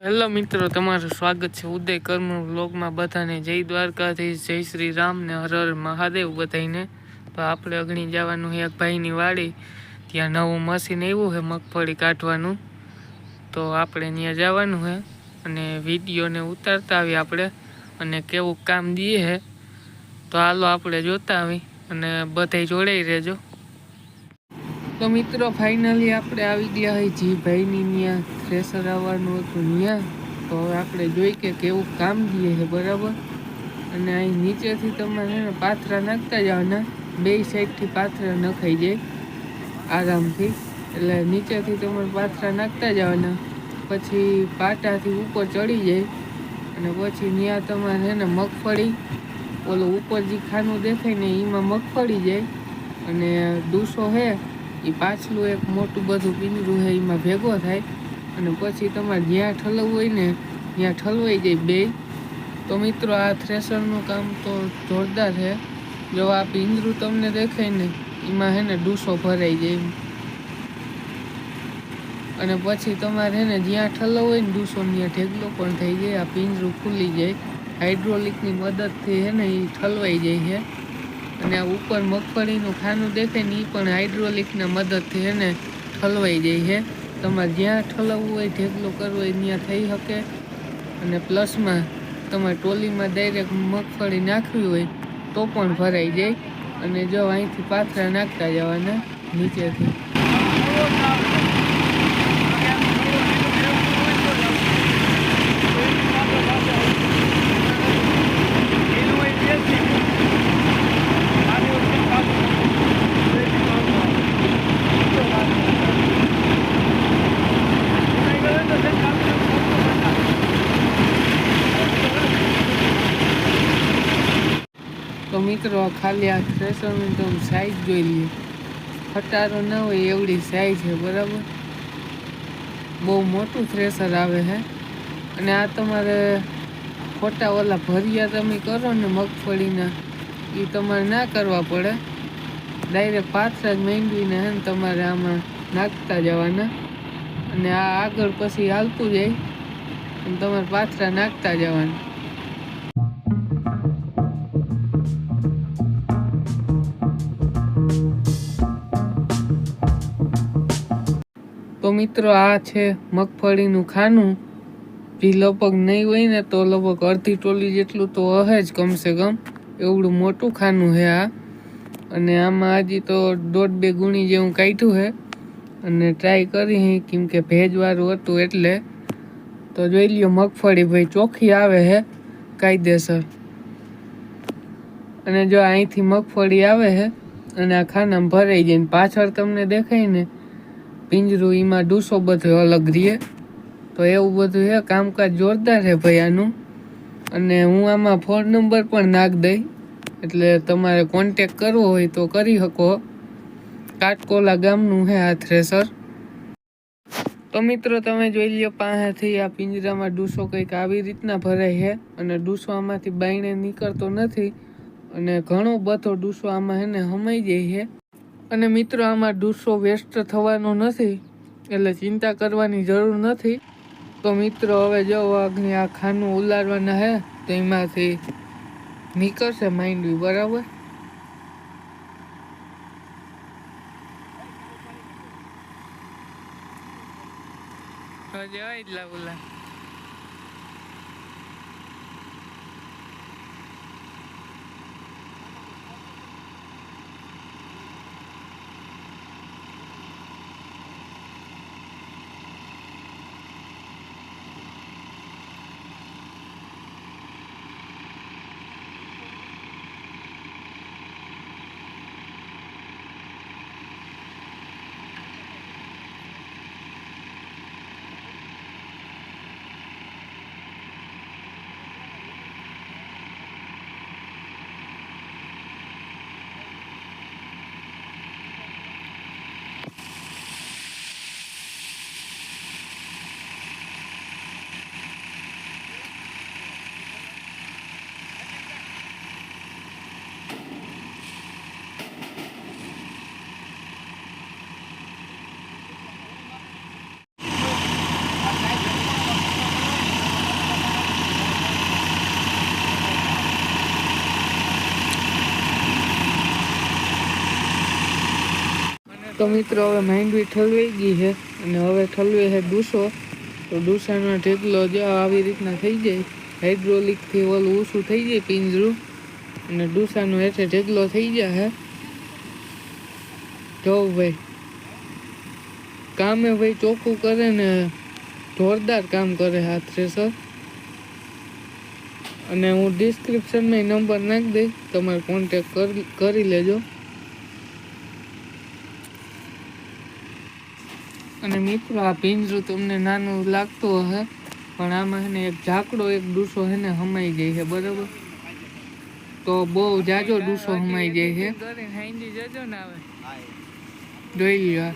Hello મિત્રો, તમારું સ્વાગત છે ઉદય કર્મ વ્લોગમાં બધાને. જય દ્વારકાધીશ, જય શ્રી રામ ને હર હર મહાદેવ બધાને તો આપણે અગણી જવાનું છે એક ભાઈની વાડી. ત્યાં નવું મશીન આવ્યું છે મગફળી કાઢવાનું. તો આપણે ત્યાં જવાનું છે અને વિડીયોને ઉતારતા આવી આપણે અને કેવું કામ દઈએ છે તો હાલો આપણે જોતા આવી અને બધાય જોડાઈ રહેજો. તો મિત્રો ફાઇનલી આપણે આવી ગયા હોય જી ભાઈની ત્યાં થ્રેસર આવવાનું હતું ત્યાં તો હવે આપણે જોઈ કે કેવું કામ દઈએ છે બરાબર? અને અહીં નીચેથી તમારે છે પાથરા નાખતા જવાના બે સાઈડથી પાથરા નખાઈ જાય આરામથી. એટલે નીચેથી તમારે પાથરા નાખતા જવાના પછી પાટાથી ઉપર ચડી જાય. અને પછી ત્યાં તમારે છે ને મગફળી, ઓલું ઉપર જે ખાનું દેખાય ને એમાં મગફળી જાય. અને ડૂસો છે એ પાછલું એક મોટું બધું પિંજરું છે એમાં ભેગો થાય અને પછી તમારે જ્યાં ઠલવવું હોય ને, ત્યાં ઠલવાઈ જાય બે. તો મિત્રો, આ થ્રેસરનું કામ તો જોરદાર છે જો આ પિંજરું તમને દેખાય ને, એમાં છે ને ડૂસો ભરાઈ જાય અને પછી તમારે છે ને જ્યાં ઠલવ હોય ને, ડૂસો ત્યાં ઢેગલો પણ થઈ જાય, આ પિંજરું ખુલી જાય. હાઇડ્રોલિકની મદદથી છે ને એ ઠલવાઈ જાય છે અને આ ઉપર મગફળીનું ખાનું દેખાય ને એ પણ હાઇડ્રોલિકના મદદથી એને ઠલવાઈ જાય છે તમારે જ્યાં ઠલવવું હોય ઢેગલો કરવો હોય, ત્યાં થઈ શકે. અને પ્લસમાં તમારે ટોલીમાં ડાયરેક્ટ મગફળી નાખવી હોય, તો પણ ભરાઈ જાય. અને જો અહીંથી પાથરા નાખતા જવાના નીચેથી. તો મિત્રો ખાલી આ થ્રેસરની તો સાઈઝ જોઈ લઈએ ખટારો ના હોય એવડી સાઈઝ છે, બરાબર? બહુ મોટું થ્રેસર આવે છે અને આ તમારે ખોટા ઓલા ભરિયા તમે કરો ને મગફળીના એ તમારે ના કરવા પડે. ડાયરેક્ટ પાથરા જ માંડવીને હે ને તમારે આમાં નાખતા જવાના. અને આ આગળ પછી હાલતું જાય. અને તમારે પાથરા નાખતા જવાના. મિત્રો, આ છે મગફળીનું ખાનું. જે લગભગ નહીં હોય ને તો લગભગ અડધી ટોલી જેટલું તો હે જ કમસે કમ. એવડું મોટું ખાનું છે આ. અને આમાં હજી તો દોઢ બે ગુણી જેવું કાઢ્યું છે અને ટ્રાય કરી કેમ કે ભેજવાળું હતું એટલે. તો જોઈ લ્યો, મગફળી ભાઈ ચોખ્ખી આવે હે. કાયદેસર. અને જો અહીંથી મગફળી આવે છે અને આ ખાનામાં ભરાઈ જાય પાછળ તમને દેખાય ને પિંજરું એમાં ડૂસો બધો અલગ રહીએ તો એવું બધું છે કામકાજ જોરદાર છે ભાઈ આનું અને હું આમાં ફોન નંબર પણ નાખ દઈ. એટલે તમારે કોન્ટેક કરવો હોય તો કરી શકો. કાટકોલા ગામનું છે આ થ્રેસર. તો મિત્રો, તમે જોઈ લ્યો પાસેથી આ પિંજરામાં ડૂસો કંઈક આવી રીતના ભરાય છે અને ડૂસો આમાંથી બાયણે નીકળતો નથી. અને ઘણો બધો ડૂસો આમાં એને સમાઈ જાય છે અને મિત્રો, આમાં ડૂસો વેસ્ટ થવાનો નથી, એટલે ચિંતા કરવાની જરૂર નથી. તો મિત્રો, હવે જો આગની આ ખાનું ઉલારવાના હે, તો એમાંથી નીકળશે માંડવી બરાબર? જવાય જ તો મિત્રો, હવે માંડવી ઠલવાઈ ગઈ છે અને હવે ઠલવે છે ડૂસો. તો ડૂસાનો ઢેકલો જો આવી રીતના થઈ જાય. હાઇડ્રોલિકથી ઓલું ઓછું થઈ જાય પિંજરું. અને ડૂસાનો હેઠે ઢેકલો થઈ જાય જો ભાઈ, કામે ભાઈ ચોખ્ખું કરે ને જોરદાર કામ કરે આ થ્રેસર. અને હું ડિસ્ક્રિપ્શનમાં નંબર નાખી દઈશ. તમારે કોન્ટેક કરી લેજો. અને મિત્રો, આ ભીંજરું તમને નાનું લાગતું હશે, પણ આમાં હેને એક ઝાકડો, એક ડૂસો હેને હમાઈ જાય છે બરાબર? તો બહુ જાજો ડૂસો હમાઈ જાય છે જોઈ લ્યો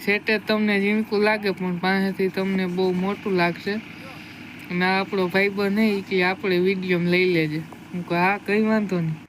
છેટે તમને ઝીણકું લાગે, પણ પાસેથી તમને બહુ મોટું લાગશે. અને આપણો ભાઈબંધ નહીં કે આપણે વીડિયો લઈ લેજે. હું કહું, હા, કંઈ વાંધો નહીં.